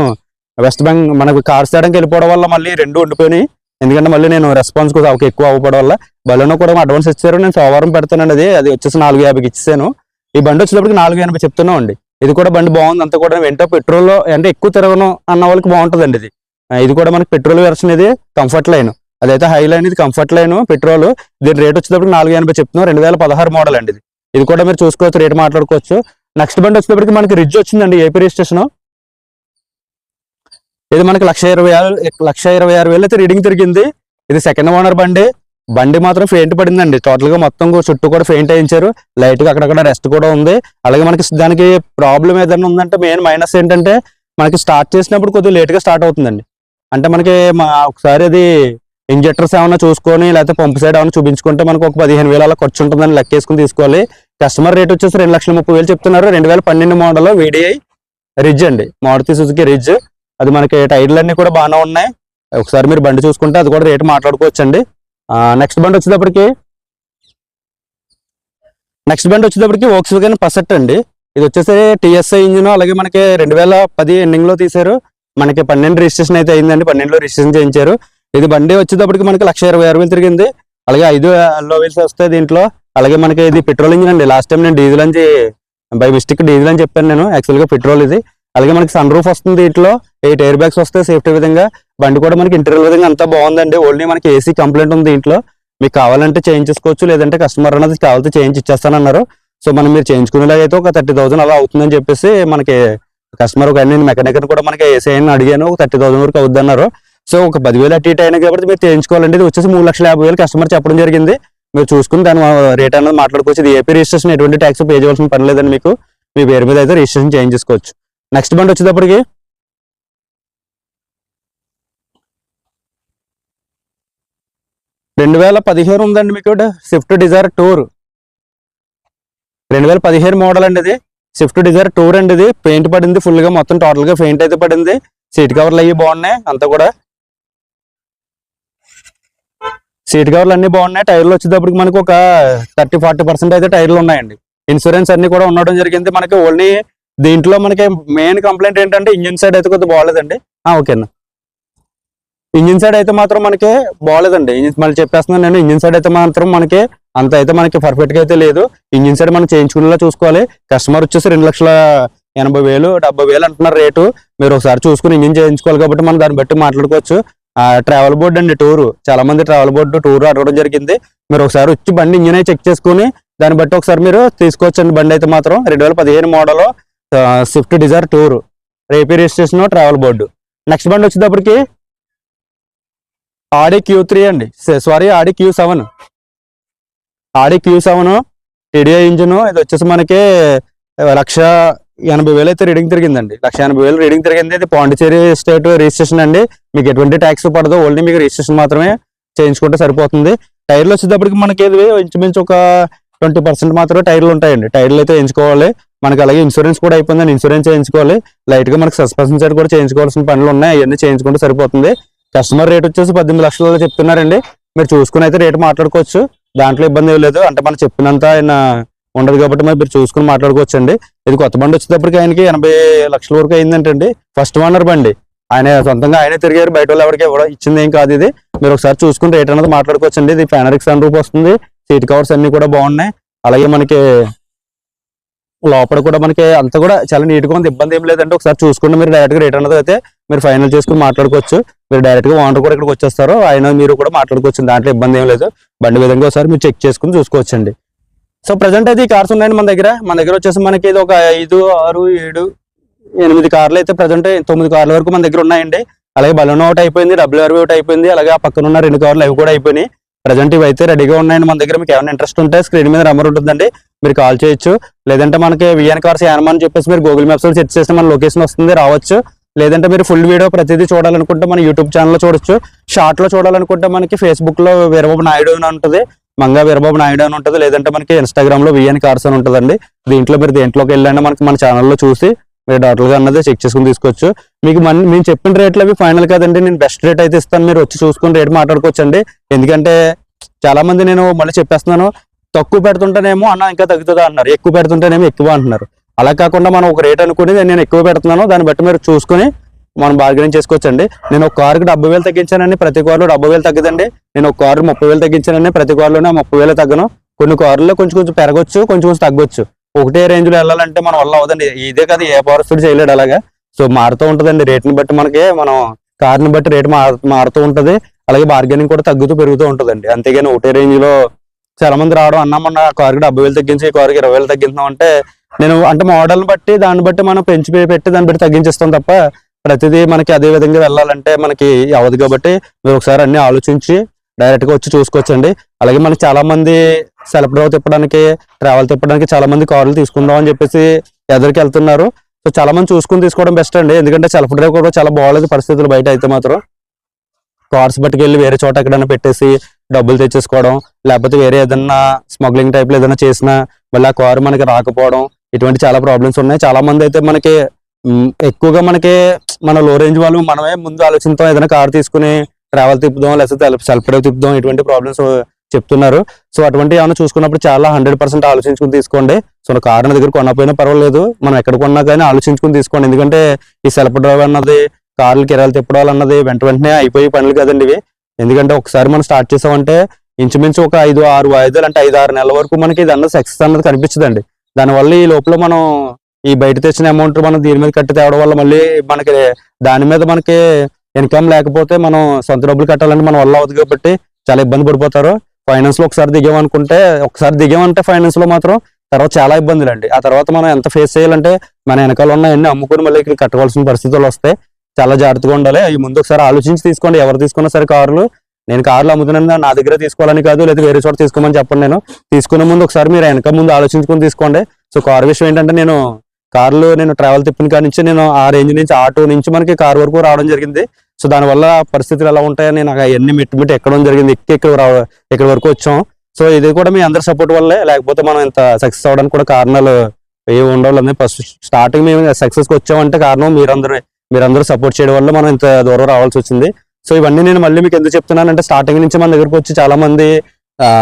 Speaker 1: వెస్ట్ బెంగ్ మనకు కార్స్ తేడానికి వెళ్ళిపోవడం వల్ల మళ్ళీ రెండు ఉండిపోయినాయి. ఎందుకంటే మళ్ళీ నేను రెస్పాన్స్ కూడా ఒక ఎక్కువ అవ్వడం వల్ల బెలూన్ కూడా అడ్వాన్స్ ఇచ్చారు. నేను సోమవారం పెడతానండి అది. అది వచ్చేసి నాలుగు యాభైకి ఇచ్చాను ఈ బండి వచ్చేటప్పటికి నాలుగు ఎనభై చెప్తున్నాం అండి. ఇది కూడా బండి బాగుంది. అంతా కూడా వెంటో పెట్రోల్ అంటే ఎక్కువ తిరగను అన్న వాళ్ళకి బాగుంటుందండి ఇది. ఇది కూడా మనకి పెట్రోల్ వెర్షన్ ఇది. కంఫర్ట్ లైన్ అదైతే హై లైన్ ఇది కంఫర్ట్ లైన్ పెట్రోల్ దీని రేట్ వచ్చేటప్పటికి నాలుగు ఎనభై చెప్తున్నాం రెండు వేల పదహారు మోడల్ అండి ఇది. ఇది కూడా మీరు చూసుకోవచ్చు రేట్ మాట్లాడుకోవచ్చు. నెక్స్ట్ బండి వచ్చేటప్పటికి మనకి రిడ్జ్ వచ్చిందండి ఏపీ రిజిస్ట్రేషన్ ఇది మనకి లక్ష ఇరవై ఆరు లక్ష ఇరవై ఆరు వేలు అయితే రీడింగ్ తిరిగింది. ఇది సెకండ్ ఓనర్ బండి. బండి మాత్రం ఫెయింట్ పడిందండి. టోటల్గా మొత్తం చుట్టూ కూడా ఫెయింట్ వేయించారు. లైట్గా అక్కడక్కడ రెస్ట్ కూడా ఉంది. అలాగే మనకి దానికి ప్రాబ్లం ఏదైనా ఉందంటే మెయిన్ మైనస్ ఏంటంటే మనకి స్టార్ట్ చేసినప్పుడు కొద్దిగా లేట్గా స్టార్ట్ అవుతుందండి. అంటే మనకి మా ఒకసారి అది ఇంజెక్టర్స్ ఏమైనా చూసుకొని లేకపోతే పంపు సైడ్ ఏమైనా చూపించుకుంటే మనకు ఒక పదిహేను వేలు అలా ఖర్చు ఉంటుందని లెక్కేసుకుని తీసుకోవాలి. కస్టమర్ రేట్ వచ్చేసి రెండు లక్షల ముప్పై వేలు చెప్తున్నారు. రెండు వేల పన్నెండు మోడల్ వీడిఐ రిజ్ అండి. మారుతి సుజుకి రిజ్ అది మనకి టైర్లు అన్ని కూడా బాగానే ఉన్నాయి. ఒకసారి మీరు బండి చూసుకుంటే అది కూడా రేటు మాట్లాడుకోవచ్చండి. నెక్స్ట్ బండి వచ్చేటప్పటికి నెక్స్ట్ బండి వచ్చేటప్పటికి ఓక్స్ వ్యాగన్ పసెట్ అండి. ఇది వచ్చేసి టిఎస్ఐ ఇంజిన్ అలాగే మనకి రెండు వేల పది ఎండింగ్లో తీశారు. మనకి పన్నెండు రిజిస్ట్రేషన్ అయితే అయిందండి. పన్నెండులో రిజిస్ట్రేషన్ చేయించారు. ఇది బండి వచ్చేటప్పటికి మనకి లక్ష ఇరవై ఆరు వేలు తిరిగింది. అలాగే ఐదు లో వీల్స్ వస్తాయి దీంట్లో అలాగే మనకి ఇది పెట్రోల్ ఇంజిన్ అండి. లాస్ట్ టైం నేను డీజిల్ అని బై మిస్టేక్ డీజిల్ అని చెప్పాను నేను. యాక్చువల్గా పెట్రోల్ ఇది. అలాగే మనకి సన్ రూఫ్ వస్తుంది దీంట్లో. ఎయిట్ ఎయిర్ బ్యాగ్స్ వస్తాయి సేఫ్టీ విధంగా. బండి కూడా మనకి ఇంటీరియర్ విధంగా అంతా బాగుందండి. ఓన్లీ మనకి ఏసీ కంప్లైంట్ ఉంది దీంట్లో. మీకు కావాలంటే చేయించుకోవచ్చు లేదంటే కస్టమర్ అనేది కావాలంటే చేయించి ఇచ్చేస్తానన్నారు. సో మనం మీరు చేయించుకునేలాగైతే ఒక థర్టీ థౌసండ్ అలా అవుతుందని చెప్పేసి మనకి కస్టమర్ ఒక నేను మెకానిక్ కూడా మనకి ఏసీ అని అడిగాను. ఒక థర్టీ థౌసండ్ వరకు అవుద్దన్నారు. సో ఒక పదివేలు అటు ఇటు అయినా కాబట్టి మీరు చేయించుకోవాలండి. ఇది వచ్చేసి మూడు లక్షల యాభై వేలు కస్టమర్ చెప్పడం జరిగింది. మీరు చూసుకుని దాని రేట్ అనేది మాట్లాడుకోవచ్చు. ఇది ఏపీ రిజిస్ట్రేషన్ ఎటువంటి ట్యాక్స్ పే చేయవలసిన పని లేదండి మీకు. మీ పేరు మీద అయితే రిజిస్ట్రేషన్ చేయించుకోవచ్చు నెక్స్ట్ బండి వచ్చేటప్పటికి రెండు వేల పదిహేను ఉందండి మీకు స్విఫ్ట్ డిజైర్ టూర్ రెండు వేల పదిహేను మోడల్ అండి ఇది. స్విఫ్ట్ డిజైర్ టూర్ అండి ఇది. పెయింట్ పడింది ఫుల్గా మొత్తం టోటల్గా పెయింట్ అయితే పడింది. సీట్ కవర్లు అవి బాగున్నాయి. అంతా కూడా సీట్ కవర్లు అన్ని బాగున్నాయి. టైర్లు వచ్చేటప్పటికి మనకు ఒక థర్టీ ఫార్టీ పర్సెంట్ అయితే టైర్లు ఉన్నాయండి. ఇన్సూరెన్స్ అన్ని కూడా ఉండడం జరిగింది. మనకి ఓన్లీ దీంట్లో మనకి మెయిన్ కంప్లైంట్ ఏంటంటే ఇంజిన్ సైడ్ అయితే కొద్దిగా బాగాలేదండి. ఓకే ఇంజిన్ సైడ్ అయితే మాత్రం మనకి బాగాలేదండి. ఇంజిన్ మళ్ళీ చెప్పేస్తున్నాను నేను ఇంజిన్ సైడ్ అయితే మాత్రం మనకి అంత అయితే మనకి పర్ఫెక్ట్గా అయితే లేదు. ఇంజిన్ సైడ్ మనం చేయించుకునేలా చూసుకోవాలి. కస్టమర్ వచ్చేసి రెండు లక్షల ఎనభై వేలు డెబ్బై వేలు అంటున్నారు రేటు. మీరు ఒకసారి చూసుకుని ఇంజిన్ చేయించుకోవాలి కాబట్టి మనం దాన్ని బట్టి మాట్లాడుకోవచ్చు. ట్రావెల్ బోర్డు అండి టూరు చాలా మంది ట్రావెల్ బోర్డు టూర్ అడగడం జరిగింది. మీరు ఒకసారి వచ్చి బండి ఇంజిన్ అయి చెక్ చేసుకుని దాన్ని బట్టి ఒకసారి మీరు తీసుకోవచ్చండి బండి అయితే మాత్రం. రెండు వేల పదిహేను మోడల్ స్విఫ్ట్ డిజైర్ టూర్ రేపీ రిజిస్ట్రేషన్ ట్రావెల్ బోర్డు నెక్స్ట్ బండి వచ్చేటప్పటికి ఆడి క్యూ త్రీ అండి. Sorry Audi Q seven Audi Q seven TDI engine ఇది వచ్చేసి మనకి లక్ష ఎనభై వేలు అయితే రీడింగ్ తిరిగిందండి. లక్ష ఎనభై వేలు రీడింగ్ తిరిగింది. ఇది పాండిచేరి స్టేట్ రిజిస్ట్రేషన్ అండి. మీకు ఎటువంటి ట్యాక్స్ పడదు. ఓన్లీ మీకు రిజిస్ట్రేషన్ మాత్రమే చేయించుకుంటే సరిపోతుంది. టైర్లు వచ్చేటప్పటికి మనకి ఏది ఇంచుమించు ఒక ట్వంటీ పర్సెంట్ మాత్రమే టైర్లు ఉంటాయండి. టైర్లు అయితే వేయించుకోవాలి. మనకి అలాగే ఇన్సూరెన్స్ కూడా అయిపోయిందని ఇన్సూరెన్స్ చేయించుకోవాలి లైట్గా మనకి సస్పెన్షన్ సైడ్ కూడా చేయించుకోవాల్సిన పనులు ఉన్నాయి. అవన్నీ చేయించుకుంటే సరిపోతుంది. కస్టమర్ రేట్ వచ్చేసి పద్దెనిమిది లక్షలు చెప్తున్నారండి. మీరు చూసుకుని అయితే రేటు మాట్లాడుకోవచ్చు. దాంట్లో ఇబ్బంది ఏం లేదు. అంటే మనం చెప్పినంత ఆయన ఉండదు కాబట్టి మరి మీరు చూసుకుని మాట్లాడుకోవచ్చు అండి ఇది కొత్త బండి వచ్చేటప్పటికి ఆయనకి ఎనభై లక్షల వరకు అయిందంటండి. ఫస్ట్ ఓనర్ బండి. ఆయన సొంతంగా ఆయనే తిరిగారు బయట వాళ్ళు ఎవరికి ఇవ్వడం ఇచ్చింది ఏం కాదు ఇది. మీరు ఒకసారి చూసుకుని రేట్ అనేది మాట్లాడుకోవచ్చు అండి ఇది ఫ్యానరిక్ సన్ రూప్ వస్తుంది. సీట్ కవర్స్ అన్ని కూడా బాగున్నాయి. అలాగే మనకి లోపల కూడా మనకి అంతా కూడా చాలా నీట్గా ఉంది. ఇబ్బంది ఏం లేదంటే ఒకసారి చూసుకుంటే మీరు డైరెక్ట్గా రేట్ అనేది అయితే మీరు ఫైనల్ చేసుకుని మాట్లాడుకోవచ్చు. మీరు డైరెక్ట్గా ఓనర్ కూడా ఇక్కడికి వచ్చేస్తారు. ఆయన మీరు కూడా మాట్లాడుకోవచ్చు. దాంట్లో ఇబ్బంది ఏం లేదు. బండి విధంగా ఒకసారి మీరు చెక్ చేసుకుని చూసుకోవచ్చండి. సో ప్రజెంట్ అయితే ఈ కార్స్ ఉన్నాయండి మన దగ్గర. మన దగ్గర వచ్చేసి మనకి ఇది ఒక ఐదు ఆరు ఏడు ఎనిమిది కార్లు అయితే ప్రజెంట్ తొమ్మిది కార్ల వరకు మన దగ్గర ఉన్నాయండి. అలాగే బలూన్ ఒకటి అయిపోయింది డబ్ల్యూఆర్వి ఒకటి అయిపోయింది అలాగే ఆ పక్కన ఉన్న రెండు కార్లు అవి కూడా అయిపోయినాయి. ప్రజెంట్ ఇవి అయితే రెడీగా ఉన్నాయండి మన దగ్గర. మీకు ఏమైనా ఇంట్రెస్ట్ ఉంటే స్క్రీన్ మీద నెంబర్ ఉంటుందండి. మీరు కాల్ చేయొచ్చు. లేదంటే మనకి విఎన్ కార్స్ యానమా చెప్పేసి మీరు గూగుల్ మ్యాప్స్లో సెర్చ్ చేస్తే మన లొకేషన్ వస్తుంది రావచ్చు. లేదంటే మీరు ఫుల్ వీడియో ప్రతిదీ చూడాలనుకుంటే మన యూట్యూబ్ ఛానల్లో చూడొచ్చు. షార్ట్లో చూడాలనుకుంటే మనకి ఫేస్బుక్లో వీరబాబు నాయుడు అని ఉంటుంది మంగా వీరబాబు నాయుడు అని ఉంటుంది లేదంటే మనకి ఇన్స్టాగ్రామ్లో విఎన్ కార్స్ అని ఉంటుందండి. దీంట్లో మీరు దేంట్లోకి వెళ్ళండి మనకి మన ఛానల్లో చూసి మీరు డౌట్లుగా అన్నది చెక్ చేసుకుని తీసుకోవచ్చు. మీకు మన మేము చెప్పిన రేట్లు అవి ఫైనల్ కదండి. నేను బెస్ట్ రేట్ అయితే ఇస్తాను. మీరు వచ్చి చూసుకుని రేట్ మాట్లాడుకోవచ్చండి. ఎందుకంటే చాలా మంది నేను మళ్ళీ చెప్పేస్తున్నాను తక్కువ పెడుతుంటేనేమో అన్న ఇంకా తగ్గుతుందా అన్నారు. ఎక్కువ పెడుతుంటేనేమో ఎక్కువ అంటున్నారు. అలా కాకుండా మనం ఒక రేట్ అనుకుని నేను ఎక్కువ పెడుతున్నాను. దాన్ని బట్టి మీరు చూసుకుని మనం బార్గెనింగ్ చేసుకోవచ్చండి. నేను ఒక కారుకి డెబ్బై వేలు తగ్గించానండి. ప్రతి కారులో డెబ్బై వేలు తగ్గదండి. నేను ఒక కారు ముప్పై వేలు తగ్గించానండి. ప్రతి కారులోనే ముప్పై వేలు తగ్గను. కొన్ని కార్లలో కొంచెం కొంచెం పెరగచ్చు కొంచెం కొంచెం తగ్గొచ్చు. ఒకటే రేంజ్లో వెళ్ళాలంటే మనం వల్ల అవదండి ఇదే కదా ఏ పవర్ స్పీడ్ చేయలేడు అలాగా. సో మారుతూ ఉంటుందండి. రేట్ని బట్టి మనకి మనం కార్ని బట్టి రేట్ మారుతూ ఉంటది. అలాగే బార్గెనింగ్ కూడా తగ్గుతూ పెరుగుతూ ఉంటుందండి. అంతేగాని ఒకటే రేంజ్లో చాలా మంది రావడం అన్నా మొన్న కారుకి డెబ్బై వేలు తగ్గించి కారుకి ఇరవై వేలు తగ్గించాం అంటే నేను అంటే మోడల్ని బట్టి దాన్ని బట్టి మనం పెంచి పెట్టి దాన్ని బట్టి తగ్గించేస్తాం తప్ప ప్రతిదీ మనకి అదే విధంగా వెళ్ళాలంటే మనకి అవ్వదు కాబట్టి మీరు ఒకసారి అన్ని ఆలోచించి డైరెక్ట్గా వచ్చి చూసుకోవచ్చండి. అలాగే మనకి చాలా మంది సెల్ఫ్ డ్రైవ్ తిప్పడానికి ట్రావెల్ తిప్పడానికి చాలా మంది కార్లు తీసుకుందాం అని చెప్పేసి ఎదురుకి వెళ్తున్నారు. సో చాలా మంది చూసుకుని తీసుకోవడం బెస్ట్ అండి. ఎందుకంటే సెల్ఫ్ డ్రైవ్ కూడా చాలా బాగాలేదు పరిస్థితులు బయట అయితే మాత్రం. కార్స్ పట్టుకెళ్ళి వేరే చోట ఎక్కడైనా పెట్టేసి డబ్బులు తెచ్చేసుకోవడం లేకపోతే వేరే ఏదన్నా స్మగ్లింగ్ టైప్లో ఏదైనా చేసినా మళ్ళీ ఆ కారు మనకి రాకపోవడం ఇటువంటి చాలా ప్రాబ్లమ్స్ ఉన్నాయి. చాలా మంది అయితే మనకి ఎక్కువగా మనకి మన లో రేంజ్ వాళ్ళు మనమే ముందు ఆలోచిస్తాం ఏదైనా కార్ తీసుకుని ట్రావెల్ తిప్పుదాం లేకపోతే సెల్ఫ్ డ్రైవ్ తిప్పుదాం ఇటువంటి ప్రాబ్లమ్స్ చెప్తున్నారు. సో అటువంటి ఏమైనా చూసుకున్నప్పుడు చాలా హండ్రెడ్ పర్సెంట్ ఆలోచించుకుని తీసుకోండి. సో కారు నా దగ్గర కొనకపోయినా పర్వాలేదు. మనం ఎక్కడ కొన్నా కానీ ఆలోచించుకుని తీసుకోండి. ఎందుకంటే ఈ సెల్ఫ్ డ్రైవ్ అన్నది కార్లు కిరాలు తిప్పడాలు అన్నది వెంట వెంటనే అయిపోయి పనులు కదండి ఇవి. ఎందుకంటే ఒకసారి మనం స్టార్ట్ చేసామంటే ఇంచుమించు ఒక ఐదు ఆరు వాయిదాలు అంటే ఐదు ఆరు నెలల వరకు మనకి ఇది అన్నది సక్సెస్ అన్నది కనిపించదండి. దానివల్ల ఈ లోపల మనం ఈ బయట తెచ్చిన అమౌంట్ మనం దీని మీద కట్టి తేవడం వల్ల మళ్ళీ మనకి దాని మీద మనకి ఇన్కమ్ లేకపోతే మనం సొంత డబ్బులు కట్టాలంటే మన వల్ల అవుతుంది కాబట్టి చాలా ఇబ్బంది పడిపోతారు. ఫైనాన్స్లో ఒకసారి దిగామనుకుంటే ఒకసారి దిగామంటే ఫైనాన్స్లో మాత్రం తర్వాత చాలా ఇబ్బందులు అండి ఆ తర్వాత మనం ఎంత ఫేస్ చేయాలంటే మన వెనకాల ఉన్న అన్ని అమ్ముకుని మళ్ళీ ఇక్కడ కట్టవలసిన పరిస్థితులు వస్తాయి చాలా జాగ్రత్తగా ఉండాలి. ఈ ముందు ఒకసారి ఆలోచించి తీసుకోండి. ఎవరు తీసుకున్నా సరే కార్లు నేను కార్లు అమ్ముతున్నాను నా దగ్గర తీసుకోవాలని కాదు లేదా వేరే చోట తీసుకోమని చెప్పండి నేను. తీసుకునే ముందు ఒకసారి మీరు వెనక ముందు ఆలోచించుకొని తీసుకోండి. సో కార్ విషయం ఏంటంటే నేను కార్లు నేను ట్రావెల్ తిప్పిన కాడి నుంచి నేను ఆ రేంజ్ నుంచి ఆటో నుంచి మనకి కార్ వరకు రావడం జరిగింది. సో దానివల్ల పరిస్థితులు ఎలా ఉంటాయని నాకు అవన్నీ మెట్టు మెట్టు ఎక్కడం జరిగింది. ఎక్కి ఇక్కడ రావ ఇక్కడ వరకు వచ్చాం. సో ఇది కూడా మీ అందరి సపోర్ట్ వల్లే లేకపోతే మనం ఇంత సక్సెస్ అవ్వడానికి కూడా కారణాలు ఏమి ఉండవు ఫస్ట్ స్టార్టింగ్ మేము సక్సెస్కి వచ్చామంటే కారణం మీరందరూ మీరందరూ సపోర్ట్ చేయడం వల్ల మనం ఇంత దూరం రావాల్సి వచ్చింది. సో ఇవన్నీ నేను మళ్ళీ మీకు ఎందుకు చెప్తున్నానంటే స్టార్టింగ్ నుంచి మన దగ్గరకు వచ్చి చాలా మంది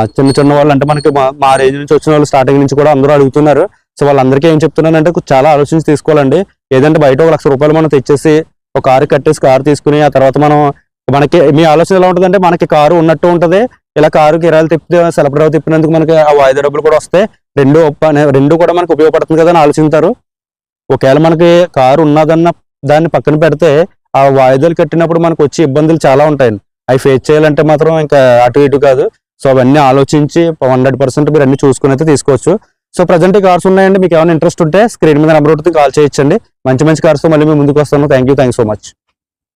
Speaker 1: చిన్న చిన్న వాళ్ళు అంటే మనకి మా- మా రేంజ్ నుంచి వచ్చిన వాళ్ళు స్టార్టింగ్ నుంచి కూడా అందరూ అడుగుతున్నారు. సో వాళ్ళందరికీ ఏం చెప్తున్నానంటే చాలా ఆలోచించి తీసుకోవాలండి. ఏదంటే బయట ఒక లక్ష రూపాయలు మనం తెచ్చేసి ఒక కారు కట్టేసి కారు తీసుకుని ఆ తర్వాత మనం మనకి మీ ఆలోచన ఎలా ఉంటుందంటే మనకి కారు ఉన్నట్టు ఉంటుంది. ఇలా కారు కిరాలు తిప్పితే సెలవు తిప్పినందుకు మనకి ఆ వాయిదా డబ్బులు కూడా వస్తాయి. రెండు రెండు కూడా మనకి ఉపయోగపడుతుంది కదా అని ఆలోచిస్తారు. ఒకవేళ మనకి కారు ఉన్నదన్న దాన్ని పక్కన పెడితే ఆ వాయిదాలు కట్టినప్పుడు మనకు వచ్చే ఇబ్బందులు చాలా ఉంటాయండి. అవి ఫేస్ చేయాలంటే మాత్రం ఇంకా అటు ఇటు కాదు. సో అవన్నీ ఆలోచించి హండ్రెడ్ పర్సెంట్ మీరు అన్ని చూసుకుని అయితే తీసుకోవచ్చు. సో ప్రజెంట్ కార్స్ ఉన్నాయండి. మీకు ఏమైనా ఇంట్రెస్ట్ ఉంటే స్క్రీన్ మీద నెంబర్ ఒకటి కాల్ చేయొచ్చండి. మంచి మంచి కార్స్తో మళ్ళీ మేము ముందుకు వస్తాను thank you thank so much